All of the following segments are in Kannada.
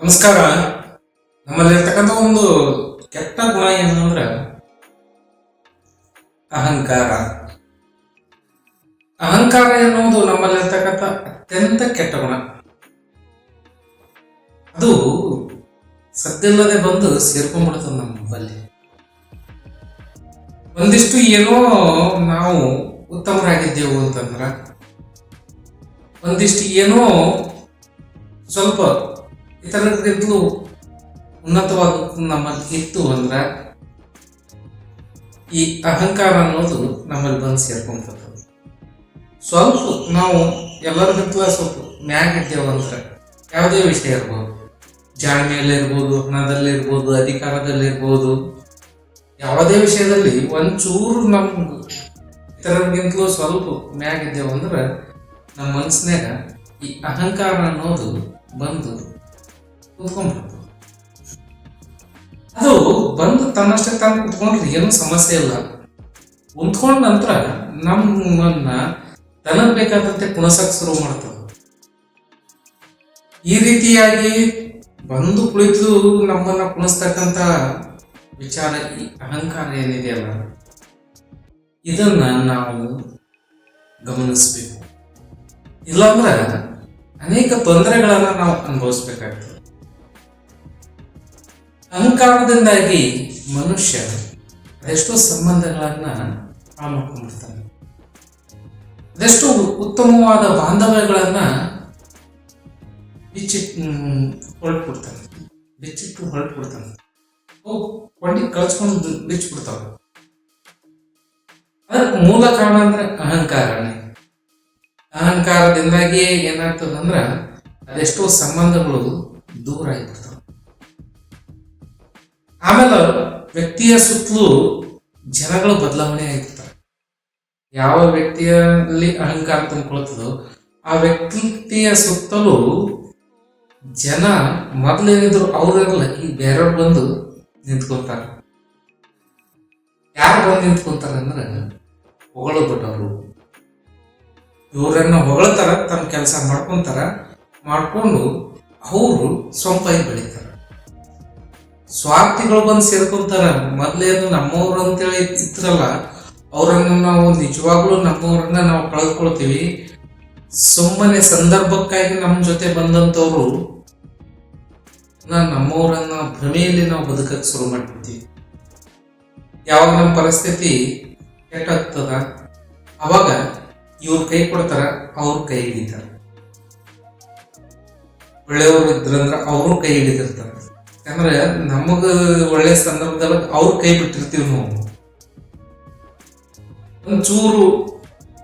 ನಮಸ್ಕಾರ. ನಮ್ಮಲ್ಲಿರ್ತಕ್ಕಂಥ ಒಂದು ಕೆಟ್ಟ ಗುಣ ಏನು ಅಂದ್ರೆ ಅಹಂಕಾರ. ಅಹಂಕಾರ ಎನ್ನುವುದು ನಮ್ಮಲ್ಲಿರ್ತಕ್ಕಂಥ ಅತ್ಯಂತ ಕೆಟ್ಟ ಗುಣ. ಅದು ಸದ್ಯಲ್ಲದೆ ಬಂದು ಸೇರ್ಕೊಂಡ್ಬಿಡ್ತದೆ ನಮ್ಮಲ್ಲಿ ಒಂದಿಷ್ಟು ಏನೋ ನಾವು ಉತ್ತಮರಾಗಿದ್ದೆವು ಅಂತಂದ್ರ, ಒಂದಿಷ್ಟು ಏನೋ ಸ್ವಲ್ಪ ಇತರರಿಗಿಂತಲೂ ಉನ್ನತವಾದ ನಮ್ಮಲ್ಲಿ ಇತ್ತು ಅಂದ್ರೆ ಈ ಅಹಂಕಾರ ಅನ್ನೋದು ನಮ್ಮಲ್ಲಿ ಬಂದು ಸೇರ್ಕೊಂಡ್ ಸ್ವಲ್ಪ ನಾವು ಎಲ್ಲರಿಗಿಂತಲೂ ಸ್ವಲ್ಪ ಮ್ಯಾಗ ಇದ್ದೇವೆ ಅಂದ್ರೆ ಯಾವುದೇ ವಿಷಯ ಇರ್ಬೋದು. ಜಾಣ್ಮೆಯಲ್ಲಿರ್ಬೋದು ಹಣದಲ್ಲಿರ್ಬೋದು ಅಧಿಕಾರದಲ್ಲಿರ್ಬೋದು ಯಾವುದೇ ವಿಷಯದಲ್ಲಿ ಒಂಚೂರು ನಮ್ಮ ಇತರರಿಗಿಂತಲೂ ಸ್ವಲ್ಪ ಮ್ಯಾಗ ಇದ್ದೇವೆ ಅಂದ್ರೆ ನಮ್ಮ ಮನಸ್ಸಿನಾಗ ಈ ಅಹಂಕಾರ ಅನ್ನೋದು ಬಂದು ಅದು ಬಂದು ತನ್ನಷ್ಟಕ್ಕೆ ತಾನು ಕುತ್ಕೊಂಡ್ರೆ ಏನೂ ಸಮಸ್ಯೆ ಇಲ್ಲ. ಕುಂತ್ಕೊಂಡ ನಂತರ ನಮ್ಮನ್ನ ತನಗ್ ಬೇಕಾದಂತೆ ಕುಣಸಕ್ ಶುರು ಮಾಡ್ತದೆ ಈ ರೀತಿಯಾಗಿ ಬಂದು ಕುಳಿತು ನಮ್ಮನ್ನ ಕುಣಿಸ್ತಕ್ಕಂತ ವಿಚಾರ, ಈ ಅಹಂಕಾರ ಏನಿದೆಯಲ್ಲ ಇದನ್ನ ನಾವು ಗಮನಿಸ್ಬೇಕು. ಇಲ್ಲಾಂದ್ರೆ ಅನೇಕ ತೊಂದರೆಗಳನ್ನ ನಾವು ಅನುಭವಿಸ್ಬೇಕಾಗ್ತದೆ. ಅಹಂಕಾರದಿಂದಾಗಿ ಮನುಷ್ಯ ಅದೆಷ್ಟೋ ಸಂಬಂಧಗಳನ್ನ ಹಾಳು ಮಾಡ್ಕೊಂಡ್ಬಿಡ್ತಾನೆ. ಅದೆಷ್ಟೋ ಉತ್ತಮವಾದ ಬಾಂಧವ್ಯಗಳನ್ನ ಬಿಚ್ಚಿಟ್ಟು ಹೊರಟ್ಬಿಡ್ತಾನೆ. ಬಿಚ್ಚಿಟ್ಟು ಹೊರಟ್ಬಿಡ್ತಾನೆ. ಅವು ಕೊಂಡಿ ಕಳ್ಸ್ಕೊಂಡು ಬಿಚ್ಚಿಬಿಡ್ತಾವ ಅದಕ್ಕೆ ಮೂಲ ಕಾರಣ ಅಂದ್ರೆ ಅಹಂಕಾರನೇ. ಅಹಂಕಾರದಿಂದಾಗಿ ಏನಾಗ್ತದಂದ್ರ ಅದೆಷ್ಟೋ ಸಂಬಂಧಗಳು ದೂರ ಆಗಿಬಿಡ್ತಾವ ಆಮೇಲೆ ವ್ಯಕ್ತಿಯ ಸುತ್ತಲೂ ಜನಗಳು ಬದಲಾವಣೆ ಆಗಿರ್ತಾರೆ ಯಾವ ವ್ಯಕ್ತಿಯಲ್ಲಿ ಅಹಂಕಾರ ತುಂಬಿಕೊಳ್ತದೋ ಆ ವ್ಯಕ್ತಿಯ ಸುತ್ತಲೂ ಜನ ಮೊದಲೇನಿದ್ರು ಅವ್ರಲ್ಲ ಈ ಬೇರೆಯವ್ರು ಬಂದು ನಿಂತ್ಕೊತಾರೆ ಯಾರು ಬಂದು ನಿಂತ್ಕೊಂತಾರೆ ಅಂದ್ರೆ ಹೊಗಳು ಬಿಟ್ಟವರು. ಇವರನ್ನ ಹೊಗಳ್ತಾರ ತಮ್ಮ ಕೆಲಸ ಮಾಡ್ಕೊಂತಾರ, ಮಾಡ್ಕೊಂಡು ಅವರು ಸ್ವಂತ ಬೆಳಿತಾರ. ಸ್ವಾರ್ಥಿಗಳು ಬಂದು ಸೇರ್ಕೊಂತಾರ. ಮೊದ್ಲೇನು ನಮ್ಮವ್ರು ಅಂತೇಳಿ ಇತ್ರಲ್ಲ ಅವ್ರನ್ನ ನಾವು ನಿಜವಾಗ್ಲೂ ನಮ್ಮವ್ರನ್ನ ನಾವು ಕಳೆದುಕೊಳ್ತೀವಿ ಸುಮ್ಮನೆ ಸಂದರ್ಭಕ್ಕಾಗಿ ನಮ್ಮ ಜೊತೆ ಬಂದಂತವ್ರು ನಮ್ಮವರನ್ನ ಭ್ರಮೆಯಲ್ಲಿ ನಾವು ಬದುಕಕ್ಕೆ ಶುರು ಮಾಡ್ಬಿಡ್ತೀವಿ. ಯಾವಾಗ ನಮ್ಮ ಪರಿಸ್ಥಿತಿ ಕೆಟ್ಟಾಗ್ತದ? ಅವಾಗ ಇವ್ರು ಕೈ ಕೊಡ್ತಾರ, ಅವ್ರ ಕೈ ಹಿಡಿತಾರ. ಒಳ್ಳೆಯವರು ಇದ್ರಂದ್ರೆ ಅವರು ಕೈ ಹಿಡಿದಿರ್ತಾರ. ಯಾಕಂದ್ರೆ ನಮಗ ಒಳ್ಳೆ ಸಂದರ್ಭದಲ್ಲಿ ಅವ್ರ ಕೈ ಬಿಟ್ಟಿರ್ತೀವಿ ನಾವು. ಒಂಚೂರು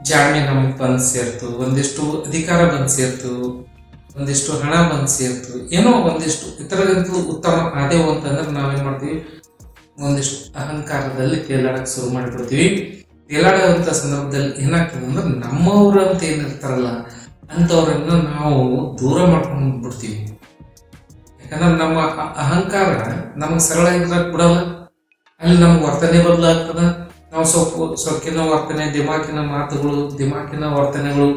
ಜಾಮಿ ನಮಗ್ ಬಂದ್ ಸೇರ್ತು, ಒಂದಿಷ್ಟು ಅಧಿಕಾರ ಬಂದ್ ಸೇರ್ತು, ಒಂದಿಷ್ಟು ಹಣ ಬಂದ್ ಸೇರ್ತು, ಏನೋ ಒಂದಿಷ್ಟು ಇತರದಂತೂ ಉತ್ತಮ ಆದೇವು ಅಂತಂದ್ರೆ ನಾವೇನ್ ಮಾಡ್ತೀವಿ? ಒಂದಿಷ್ಟು ಅಹಂಕಾರದಲ್ಲಿ ತೇಲಾಡಕ್ ಶುರು ಮಾಡಿಬಿಡ್ತೀವಿ. ತೇಲಾಡುವಂತ ಸಂದರ್ಭದಲ್ಲಿ ಏನಾಗ್ತದೆ ಅಂದ್ರೆ ನಮ್ಮವ್ರು ಅಂತ ಏನಿರ್ತಾರಲ್ಲ ಅಂಥವ್ರನ್ನ ನಾವು ದೂರ ಮಾಡ್ಕೊಂಡು ಬಿಡ್ತೀವಿ. ಯಾಕಂದ್ರೆ ನಮ್ಮ ಅಹಂಕಾರ ನಮಗೆ ಸರಳ ಇದ್ರಾಗ ಬಿಡಲ್ಲ. ಅಲ್ಲಿ ನಮ್ಗೆ ವರ್ತನೆ ಬದಲಾಗ್ತದ. ನಾವು ಸ್ವಲ್ಪ ಸೊಕ್ಕಿನ ವರ್ತನೆ, ದಿಮಾಕಿನ ಮಾತುಗಳು, ದಿಮಾಕಿನ ವರ್ತನೆಗಳು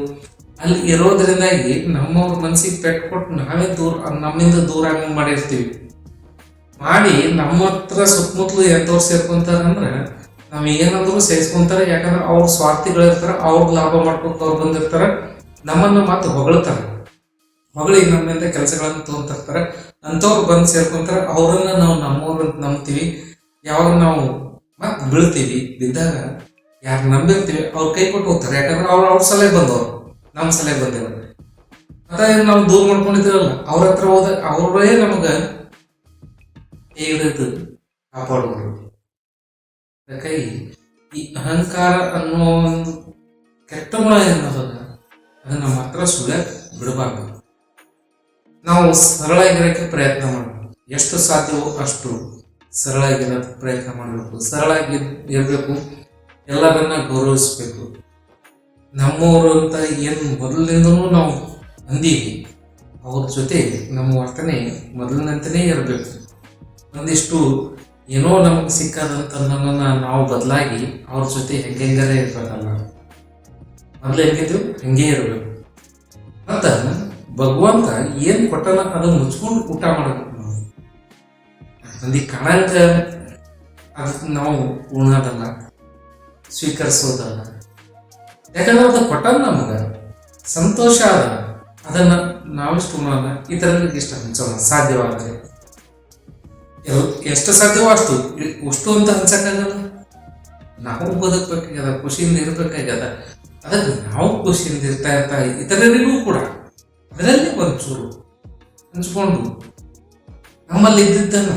ಅಲ್ಲಿ ಇರೋದ್ರಿಂದಾಗಿ ನಮ್ಮವ್ರ ಮನಸ್ಸಿಗೆ ಪೆಟ್ಟು ಕೊಟ್ಟು ನಾವೇ ದೂರ, ನಮ್ಮಿಂದ ದೂರ ಆಗಂಗ್ ಮಾಡಿರ್ತೀವಿ. ಮಾಡಿ ನಮ್ಮ ಹತ್ರ ಸುತ್ತಮುತ್ತಲು ಎಂತವ್ರು ಸೇರ್ಕೊಂತಾರ ಅಂದ್ರೆ ನಾವ್ ಏನಂದ್ರು ಸೇರಿಸ್ಕೊಂತಾರೆ. ಯಾಕಂದ್ರೆ ಅವ್ರ ಸ್ವಾರ್ಥಿಗಳಿರ್ತಾರ ಅವ್ರ ಲಾಭ ಮಾಡ್ಕೊಂತ ಅವ್ರು ಬಂದಿರ್ತಾರೆ, ನಮ್ಮನ್ನ ಮಾತು ಹೊಗಳ್ತಾರೆ. ಹೊಗಳಿ ನಮ್ಮಿಂದ ಕೆಲಸಗಳನ್ನ ತಗೊಂತಿರ್ತಾರೆ ಅಂಥವ್ರು ಬಂದು ಸೇರ್ಕೊಂತಾರೆ, ಅವ್ರನ್ನ ನಾವು ನಮ್ಮವ್ರು ಅಂತ ನಂಬ್ತೀವಿ. ಯಾವಾಗ ನಾವು ಮತ್ತೆ ಬೀಳ್ತೀವಿ, ಬಿದ್ದಾಗ ಯಾರು ನಂಬಿರ್ತೀವಿ, ಅವ್ರ ಕೈ ಕೊಟ್ಟು ಹೋಗ್ತಾರೆ. ಯಾಕಂದ್ರೆ ಅವ್ರು ಅವ್ರ ಸಲಹೆ ಬಂದವ್ರು ನಮ್ಮ ಸಲಹೆ ಬಂದೇವ ಅದ ನಾವು ದೂರ ಮಾಡ್ಕೊಂಡಿದ್ದೀವಲ್ಲ ಅವ್ರ ಹತ್ರ ಹೋದ ಅವರೇ ನಮಗೆ ಕೈ ಹಿಡಿದು ಕಾಪಾಡೋರು ಅದಕ್ಕಾಗಿ ಈ ಅಹಂಕಾರ ಅನ್ನೋ ಒಂದು ಕೆಟ್ಟ ಗುಣ ಏನದ ಅದನ್ನ ಮಾತ್ರ ಸುಳ್ಯಕ್ ಬಿಡಬಾರ್ದು. ನಾವು ಸರಳಾಗಿರೋಕ್ಕೆ ಪ್ರಯತ್ನ ಮಾಡಬೇಕು. ಎಷ್ಟು ಸಾಧ್ಯವೋ ಅಷ್ಟು ಸರಳಾಗಿರೋಕ್ಕೆ ಪ್ರಯತ್ನ ಮಾಡಬೇಕು. ಸರಳಾಗಿ ಇರಬೇಕು. ಎಲ್ಲರನ್ನ ಗೌರವಿಸ್ಬೇಕು. ನಮ್ಮವರು ಅಂತ ಏನು ಮೊದಲಿಂದನೂ ನಾವು ಅಂದೀವಿ ಅವ್ರ ಜೊತೆ ನಮ್ಮ ವರ್ತನೆ ಮೊದಲಿನಂತೆಯೇ ಇರಬೇಕು. ಒಂದಿಷ್ಟು ಏನೋ ನಮಗೆ ಸಿಕ್ಕದಂತ ನನ್ನನ್ನು ನಾವು ಬದಲಾಗಿ ಅವ್ರ ಜೊತೆ ಹೆಂಗೆಂಗರೇ ಇರ್ಬೇಕಲ್ಲ. ಮೊದಲು ಹೆಂಗಿದ್ರು ಹಂಗೆ ಇರಬೇಕು. ಮತ್ತು ಭಗವಂತ ಏನ್ ಕೊಟ್ಟನ ಅದನ್ನ ಮುಚ್ಕೊಂಡು ಊಟ ಮಾಡಬೇಕು ಮಂದಿ ಕಾಣಂಗ ಅದಕ್ಕೆ ನಾವು ಉಣ್ಣೋದಲ್ಲ ಸ್ವೀಕರಿಸೋದಲ್ಲ. ಯಾಕಂದ್ರೆ ಅದು ಕೊಟ್ಟನ ನಮಗ, ಸಂತೋಷ ಅದ. ಅದನ್ನ ನಾವಿಷ್ಟು ಉಣ್ಣೋದ ಇತರರಿಗೆ ಇಷ್ಟ ಹಂಚೋಣ ಸಾಧ್ಯವಾದರೆ ಎಷ್ಟು ಸಾಧ್ಯವೋ ಅಷ್ಟು. ಅಷ್ಟು ಅಂತ ಹಂಚಕ್ಕಾಗಲ್ಲ ನಾವು ಬದುಕಬೇಕಾಗ್ಯದ, ಖುಷಿಯಿಂದ ಇರ್ಬೇಕಾಗ್ಯದ. ಅದಕ್ಕೆ ನಾವು ಖುಷಿಯಿಂದ ಇರ್ತಾ ಇರ್ತಾ ಇತರರಿಗೂ ಕೂಡ ಅದರಲ್ಲಿ ಒಂಚೂರು ಹಂಚ್ಕೊಂಡು ನಮ್ಮಲ್ಲಿ ಇದ್ದಿದ್ದನ್ನ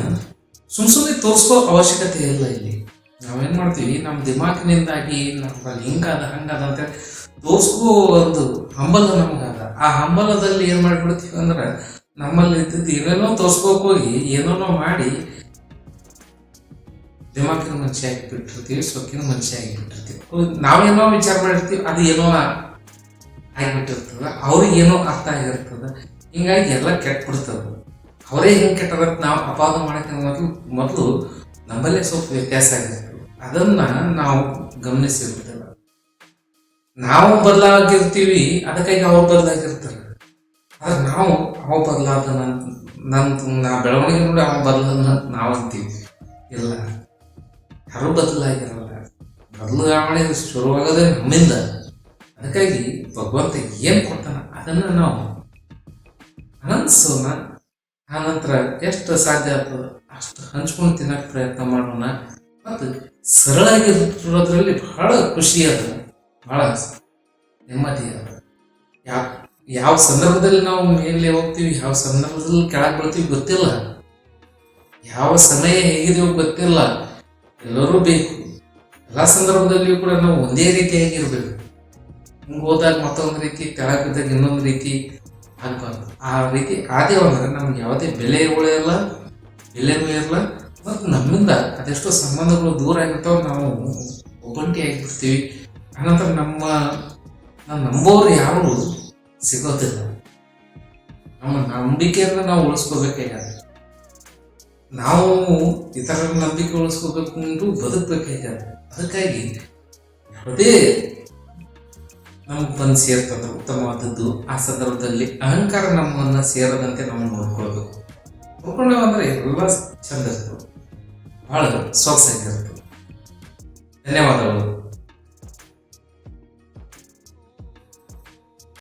ಸುಮ್ ಸುಮ್ಮನೆ ತೋರಿಸ್ಕೋ ಅವಶ್ಯಕತೆ ಇಲ್ಲ ಇಲ್ಲಿ. ನಾವೇನು ಮಾಡ್ತೀವಿ? ನಮ್ಮ ದಿಮಾಕಿನಿಂದಾಗಿ ನಮ್ಮಲ್ಲಿ ಹಿಂಗಾದ ಹಂಗಾದ ಅಂತ ತೋರಿಸ್ಕೋ ಒಂದು ಹಂಬಲ ನಮಗಾದ. ಆ ಹಂಬಲದಲ್ಲಿ ಏನು ಮಾಡ್ಬಿಡ್ತೀವಿ ಅಂದ್ರೆ ನಮ್ಮಲ್ಲಿ ಇದ್ದಿದ್ದು ಏನೇನೋ ತೋರ್ಸ್ಕೋಕ್ ಹೋಗಿ ಏನೇನೋ ಮಾಡಿ ದಿಮಾಕಿನ ಮನುಷ್ಯ ಆಗಿ ಬಿಟ್ಟಿರ್ತೀವಿ ಸೊಕ್ಕಿನ ಮನುಷ್ಯ ಆಗಿ ಬಿಟ್ಟಿರ್ತೀವಿ ಹೌದ್, ನಾವೇನೋ ವಿಚಾರ ಮಾಡಿರ್ತೀವಿ ಅದು ಏನೋ ಆಗಿಬಿಟ್ಟಿರ್ತದ ಅವ್ರಿಗೇನೋ ಅರ್ಥ ಆಗಿರ್ತದ. ಹಿಂಗಾಗಿ ಎಲ್ಲ ಕೆಟ್ಟ ಬಿಡ್ತದ. ಅವರೇ ಹೆಂಗೆ ಕೆಟ್ಟದ ನಾವು ಅಪಾದ ಮಾಡಕ್ಕೆ ಮೊದಲು ಮೊದಲು ನಮ್ಮಲ್ಲೇ ಸ್ವಲ್ಪ ವ್ಯತ್ಯಾಸ ಆಗಿರ್ತದೆ ಅದನ್ನ ನಾವು ಗಮನಿಸಿರ್ತೇವೆ. ನಾವು ಬದಲಾಗಿರ್ತೀವಿ, ಅದಕ್ಕಾಗಿ ಅವ್ರು ಬದಲಾಗಿರ್ತಾರೆ. ಆದ್ರೆ ನಾವು ಅವ ಬದಲಾದ ನನ್ನ ನಾ ಬೆಳವಣಿಗೆ ನೋಡಿ ಅವ ಬದಲಾದ ನಾವು ಅಂತೀವಿ. ಇಲ್ಲ. ಯಾರು ಬದಲಾಗಿರಲ್ಲ. ಬದಲಾವಣೆ ಶುರುವಾಗೋದೇ ನಮ್ಮಿಂದ. ಅದಕ್ಕಾಗಿ ಭಗವಂತ ಏನು ಕೊಡ್ತಾನ? ಅದನ್ನ ನಾವು ಅನನ್ಸೋಣ. ಆನಂತರ ಎಷ್ಟು ಸಾಧ್ಯ ಆಗ್ತದೆ ಅಷ್ಟು ಹಂಚ್ಕೊಂಡು ತಿನ್ನಕ್ಕೆ ಪ್ರಯತ್ನ ಮಾಡೋಣ. ಮತ್ತು ಸರಳಾಗಿರೋದ್ರಲ್ಲಿ ಬಹಳ ಖುಷಿ ಅದ. ಬಹಳ ನೆಮ್ಮದಿ ಯಾವ ಯಾವ ಸಂದರ್ಭದಲ್ಲಿ ನಾವು ಮೇಲೆ ಹೋಗ್ತೀವಿ, ಯಾವ ಸಂದರ್ಭದಲ್ಲಿ ಕೆಳಗೆ ಬರ್ತೀವಿ ಗೊತ್ತಿಲ್ಲ. ಯಾವ ಸಮಯ ಹೇಗಿದೆಯೋ ಗೊತ್ತಿಲ್ಲ. ಎಲ್ಲರೂ ಬೇಕು. ಎಲ್ಲ ಸಂದರ್ಭದಲ್ಲಿಯೂ ಕೂಡ ನಾವು ಒಂದೇ ರೀತಿಯಾಗಿರ್ಬೇಕು ಹಿಂಗೆ ಹೋದಾಗ ಮತ್ತೊಂದು ರೀತಿ, ಕೆಳಗೆ ಬಿದ್ದಾಗ ಇನ್ನೊಂದು ರೀತಿ ಆಗ್ಬಾರ್ದು ಆ ರೀತಿ ಆದೇವು ಅಂದ್ರೆ ನಮ್ಗೆ ಯಾವುದೇ ಬೆಲೆ ಇಲ್ಲ, ಬೆಲೆನೂ ಇರಲ್ಲ, ಮತ್ತು ನಮ್ಮಿಂದ ಅದೆಷ್ಟೋ ಸಂಬಂಧಗಳು ದೂರ ಆಗಿರ್ತಾವ, ನಾವು ಒಬ್ಬಂಟಿ ಆಗಿಬಿಡ್ತೀವಿ ಅನಂತರ ನಮ್ಮ ನಾವು ನಂಬೋರು ಯಾರು ಸಿಗೋದಿಲ್ಲ. ನಮ್ಮ ನಂಬಿಕೆಯನ್ನು ನಾವು ಉಳಿಸ್ಕೋಬೇಕಾಗ್ಯದ. ನಾವು ಇತರರ ನಂಬಿಕೆ ಉಳಿಸ್ಕೋಬೇಕು ಅಂದ್ರೂ ಬದುಕಬೇಕಾಗ್ಯದ. ಅದಕ್ಕಾಗಿ ಯಾವುದೇ ನಮ್ಗೆ ಬಂದು ಸೇರ್ತದ ಉತ್ತಮವಾದದ್ದು. ಆ ಸಂದರ್ಭದಲ್ಲಿ ಅಹಂಕಾರ ನಮ್ಮನ್ನು ಸೇರದಂತೆ ನಾವು ನೋಡ್ಕೊಳ್ಬೇಕು. ನೋಡ್ಕೊಂಡೇವು ಅಂದರೆ ಎಲ್ಲ ಚಂದ ಇರ್ತದೆ. ಭಾಳ ಸೊಗಸಾಗಿರ್ತದೆ ಧನ್ಯವಾದಗಳು.